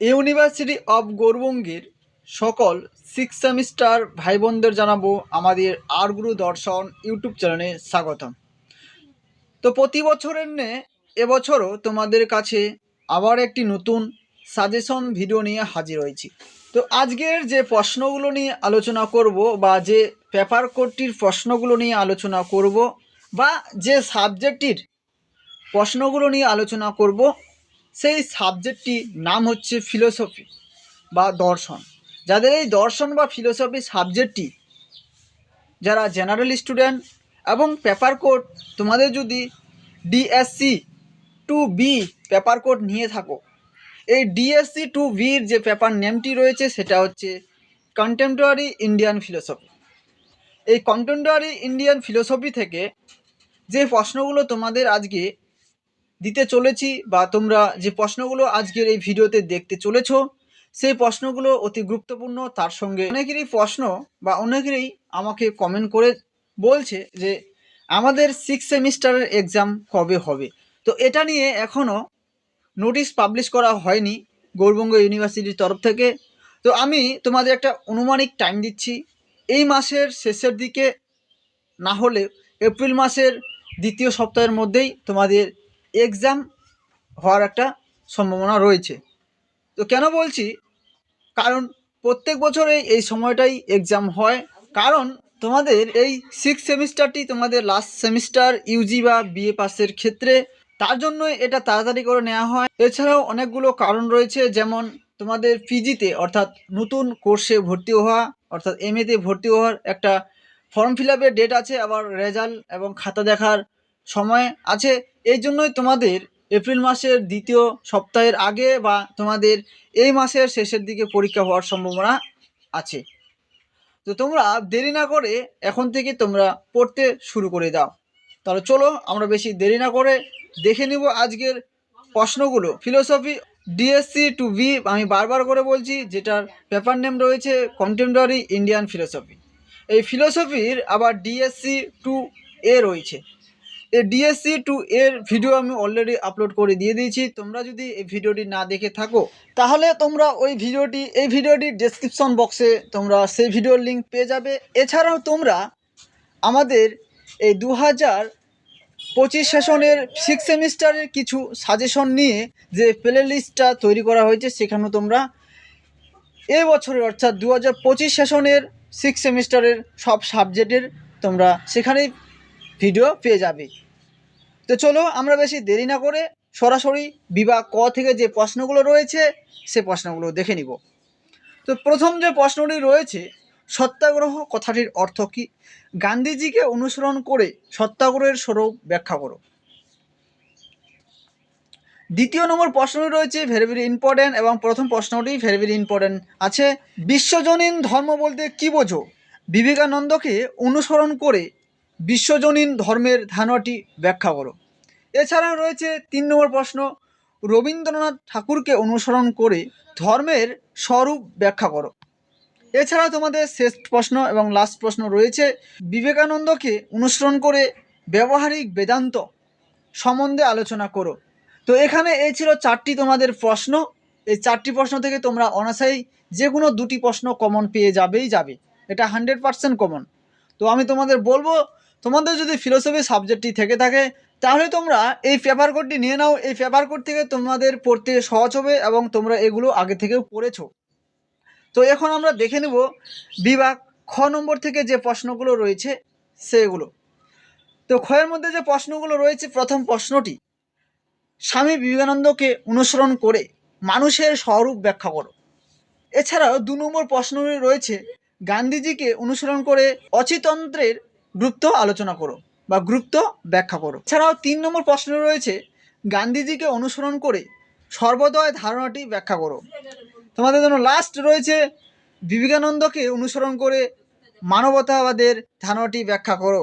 University of গৌরবঙ্গের সকল six semester ভাই বোনদের জানাব আমাদের আর গুরু দর্শন ইউটিউব চ্যানেলে স্বাগতম। তো প্রতি বছরের নে এবছরও তোমাদের কাছে আবার একটি নতুন সাজেশন ভিডিও নিয়ে হাজির হয়েছি। তো আজকের যে প্রশ্নগুলো নিয়ে আলোচনা করব বা যে পেপার কোডটির প্রশ্নগুলো নিয়ে আলোচনা করব বা যে সাবজেক্টটির প্রশ্নগুলো নিয়ে আলোচনা করব সেই সাবজেক্টটির নাম হচ্ছে ফিলোসফি বা দর্শন। যাদের এই দর্শন বা ফিলোসফি সাবজেক্টটি যারা জেনারেল স্টুডেন্ট এবং পেপার কোড তোমাদের যদি DSC two B paper code নিয়ে থাকো, এই ডিএসসি টু বির যে পেপার নেমটি রয়েছে সেটা হচ্ছে কন্টেম্পোরারি ইন্ডিয়ান ফিলোসফি এই কন্টেম্পোরারি ইন্ডিয়ান ফিলোসফি থেকে যে প্রশ্নগুলো তোমাদের আজকে দিতে চলেছি বা তোমরা যে প্রশ্নগুলো আজকের এই ভিডিওতে দেখতে চলেছ, সেই প্রশ্নগুলো অতি গুরুত্বপূর্ণ। তার সঙ্গে অনেকেরই প্রশ্ন বা অনেকেরই আমাকে কমেন্ট করে বলছে যে, আমাদের সিক্স সেমিস্টারের এক্সাম কবে হবে? তো এটা নিয়ে এখনও নোটিশ পাবলিশ করা হয়নি গৌরবঙ্গ ইউনিভার্সিটির তরফ থেকে। তো আমি তোমাদের একটা অনুমানিক টাইম দিচ্ছি। এই মাসের শেষের দিকে না হলে এপ্রিল মাসের দ্বিতীয় সপ্তাহের মধ্যেই তোমাদের এক্সাম হওয়ার একটা সম্ভাবনা রয়েছে। তো কেন বলছি? কারণ প্রত্যেক বছরে এই সময়টাই এক্সাম হয়। কারণ তোমাদের এই সিক্স সেমিস্টারটি তোমাদের লাস্ট সেমিস্টার ইউজি বা বিএ পাসের ক্ষেত্রে, তার জন্য এটা তাড়াতাড়ি করে নেওয়া হয়। এছাড়াও অনেকগুলো কারণ রয়েছে, যেমন তোমাদের পিজিতে অর্থাৎ নতুন কোর্সে ভর্তি হওয়া, অর্থাৎ এমএতে ভর্তি হওয়ার একটা ফর্ম ফিল আপের ডেট আছে, আবার রেজাল্ট এবং খাতা দেখার সময় আছে। এই জন্যই তোমাদের এপ্রিল মাসের দ্বিতীয় সপ্তাহের আগে বা তোমাদের এই মাসের শেষের দিকে পরীক্ষা হওয়ার সম্ভাবনা আছে। তো তোমরা দেরি না করে এখন থেকে তোমরা পড়তে শুরু করে দাও। তাহলে চলো আমরা বেশি দেরি না করে দেখে নিব আজকের প্রশ্নগুলো। ফিলোসফি ডিএসসি টু বি আমি বারবার করে বলছি, যেটার পেপার নেম রয়েছে কন্টেম্পোরারি ইন্ডিয়ান ফিলোসফি এই ফিলোসফির আবার ডিএসসি টু এ রয়েছে। ডিএসসি টু এর ভিডিও আমি অলরেডি আপলোড করে দিয়ে দিয়েছি। তোমরা যদি এই ভিডিওটি না দেখে থাকো, তাহলে তোমরা ওই ভিডিওটি এই ভিডিওটির ডেসক্রিপশন বক্সে তোমরা সেই ভিডিওর লিঙ্ক পেয়ে যাবে। এছাড়াও তোমরা আমাদের এই দু হাজার পঁচিশ সেশনের সিক্স সেমিস্টারের কিছু সাজেশন নিয়ে যে প্লে লিস্টটা তৈরি করা হয়েছে সেখানেও তোমরা এই বছরের অর্থাৎ দু হাজার পঁচিশ সেশনের সিক্স সেমিস্টারের সব সাবজেক্টের তোমরা সেখানেই ভিডিও পেয়ে যাবে। তো চলো আমরা বেশি দেরি না করে সরাসরি বিভাগ ক থেকে যে প্রশ্নগুলো রয়েছে, সে প্রশ্নগুলো দেখে নিব। তো প্রথম যে প্রশ্নটি রয়েছে, সত্যাগ্রহ কথাটির অর্থ কী? গান্ধীজিকে অনুসরণ করে সত্যাগ্রহের স্বরূপ ব্যাখ্যা করো। দ্বিতীয় নম্বর প্রশ্নটি রয়েছে ভেরি ভেরি ইম্পর্ট্যান্ট এবং প্রথম প্রশ্নটি ভেরি ভেরি ইম্পর্ট্যান্ট আছে। বিশ্বজনীন ধর্ম বলতে কী বোঝো? বিবেকানন্দকে অনুসরণ করে বিশ্বজনীন ধর্মের ধারণাটি ব্যাখ্যা করো। এছাড়াও রয়েছে তিন নম্বর প্রশ্ন, রবীন্দ্রনাথ ঠাকুরকে অনুসরণ করে ধর্মের স্বরূপ ব্যাখ্যা করো। এছাড়া তোমাদের শেষ প্রশ্ন এবং লাস্ট প্রশ্ন রয়েছে, বিবেকানন্দকে অনুসরণ করে ব্যবহারিক বেদান্ত সম্বন্ধে আলোচনা করো। তো এখানে এই ছিল চারটি তোমাদের প্রশ্ন। এই চারটি প্রশ্ন থেকে তোমরা অনাসাই যে কোনো দুটি প্রশ্ন কমন পেয়ে যাবেই যাবে। এটা হান্ড্রেড পারসেন্ট কমন তো আমি তোমাদের বলব তোমাদের যদি ফিলোসফি সাবজেক্টটি থেকে থাকে, তাহলে তোমরা এই পেপার কোডটি নিয়ে নাও। এই পেপার কোড থেকে তোমাদের পড়তে সহজ হবে এবং তোমরা এগুলো আগে থেকেও পড়েছো। তো এখন আমরা দেখে নেব বিভাগ খ নম্বর থেকে যে প্রশ্নগুলো রয়েছে, সেগুলো। তো ক্ষয়ের মধ্যে যে প্রশ্নগুলো রয়েছে, প্রথম প্রশ্নটি, স্বামী বিবেকানন্দকে অনুসরণ করে মানুষের স্বরূপ ব্যাখ্যা করো। এছাড়াও দু নম্বর প্রশ্নটি রয়েছে, গান্ধীজিকে অনুসরণ করে অচিতন্ত্রের গুরুত্ব আলোচনা করো বা গুরুত্ব ব্যাখ্যা করো। এছাড়াও তিন নম্বর প্রশ্ন রয়েছে, গান্ধীজিকে অনুসরণ করে সর্বোদয় ধারণাটি ব্যাখ্যা করো। তোমাদের জন্য লাস্ট রয়েছে, বিবেকানন্দকে অনুসরণ করে মানবতাবাদের ধারণাটি ব্যাখ্যা করো।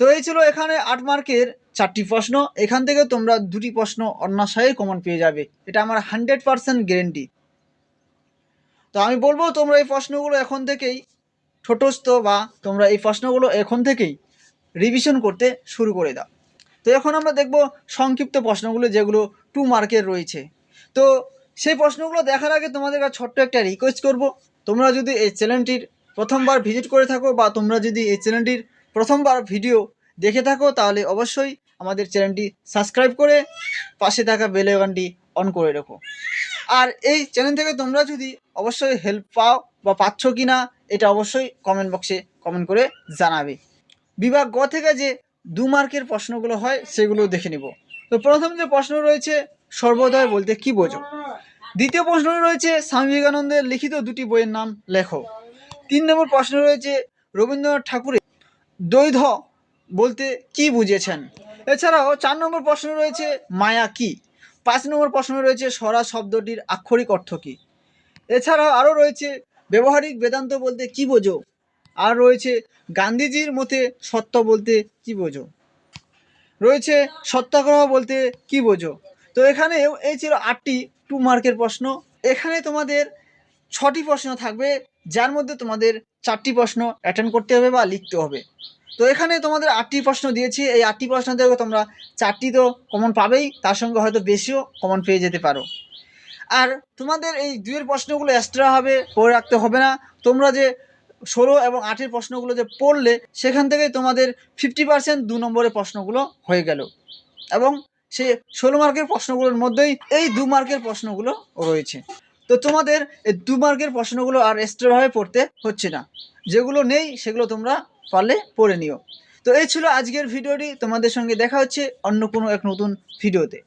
তো এই ছিল এখানে আট মার্কের চারটি প্রশ্ন। এখান থেকে তোমরা দুটি প্রশ্ন অন্যাশয়ে কমন পেয়ে যাবে। এটা আমার হান্ড্রেড পারসেন্ট গ্যারেন্টি তো আমি বলব তোমরা এই প্রশ্নগুলো এখন থেকেই ছোটস্থ বা তোমরা এই প্রশ্নগুলো এখন থেকেই রিভিশন করতে শুরু করে দাও। তো এখন আমরা দেখব সংক্ষিপ্ত প্রশ্নগুলো যেগুলো টু মার্কের রয়েছে। তো সেই প্রশ্নগুলো দেখার আগে তোমাদের কাছে ছোট্ট একটা রিকোয়েস্ট করব। তোমরা যদি এই চ্যানেলটির প্রথমবার ভিজিট করে থাকো বা তোমরা যদি এই চ্যানেলটির প্রথমবার ভিডিও দেখে থাকো, তাহলে অবশ্যই আমাদের চ্যানেলটি সাবস্ক্রাইব করে পাশে থাকা বেল অন করে রাখো। আর এই চ্যানেল থেকে তোমরা যদি অবশ্যই হেল্প পাও বা পাচ্ছ কি না এটা অবশ্যই কমেন্ট বক্সে কমেন্ট করে জানাবে। বিভাগ গ থেকে যে দু মার্কের প্রশ্নগুলো হয়, সেগুলো দেখে নিব। তো প্রথম যে প্রশ্ন রয়েছে, সর্বোদয় বলতে কি বোঝো? দ্বিতীয় প্রশ্ন রয়েছে, স্বামী বিবেকানন্দের লিখিত দুটি বইয়ের নাম লেখো। তিন নম্বর প্রশ্ন রয়েছে, রবীন্দ্রনাথ ঠাকুরের দ্বৈধ বলতে কি বুঝেছেন? এছাড়াও চার নম্বর প্রশ্ন রয়েছে, মায়া কি? পাঁচ নম্বর প্রশ্ন রয়েছে স্বরা শব্দটির আক্ষরিক অর্থ কী? এছাড়াও আরও রয়েছে, ব্যবহারিক বেদান্ত বলতে কি বোঝো? আর রয়েছে, গান্ধীজির মতে সত্য বলতে কি বোঝো? রয়েছে, সত্যাগ্রহ বলতে কি বোঝো? তো এখানেও এই ছিল আটটি টু মার্কের প্রশ্ন। এখানে তোমাদের ছটি প্রশ্ন থাকবে, যার মধ্যে তোমাদের চারটি প্রশ্ন অ্যাটেন্ড করতে হবে বা লিখতে হবে। তো এখানে তোমাদের আটটি প্রশ্ন দিয়েছি। এই আটটি প্রশ্ন থেকে তোমরা চারটি তো কমন পাবেই, তার সঙ্গে হয়তো বেশিও কমন পেয়ে যেতে পারো। আর তোমাদের এই দুইয়ের প্রশ্নগুলো এক্সট্রা হবে, পড়ে রাখতে হবে না। তোমরা যে ষোলো এবং আটের প্রশ্নগুলো যে পড়লে, সেখান থেকে তোমাদের ফিফটি পার্সেন্ট দু নম্বরের প্রশ্নগুলো হয়ে গেল। এবং সে ষোলো মার্কের প্রশ্নগুলোর মধ্যেই এই দু মার্কের প্রশ্নগুলো রয়েছে। তো তোমাদের এই দু মার্কের প্রশ্নগুলো আর এক্সট্রাভাবে পড়তে হচ্ছে না। যেগুলো নেই, সেগুলো তোমরা পারলে পড়ে নিও। তো এই ছিল আজকের ভিডিওটি। তোমাদের সঙ্গে দেখা হচ্ছে অন্য কোনো এক নতুন ভিডিওতে।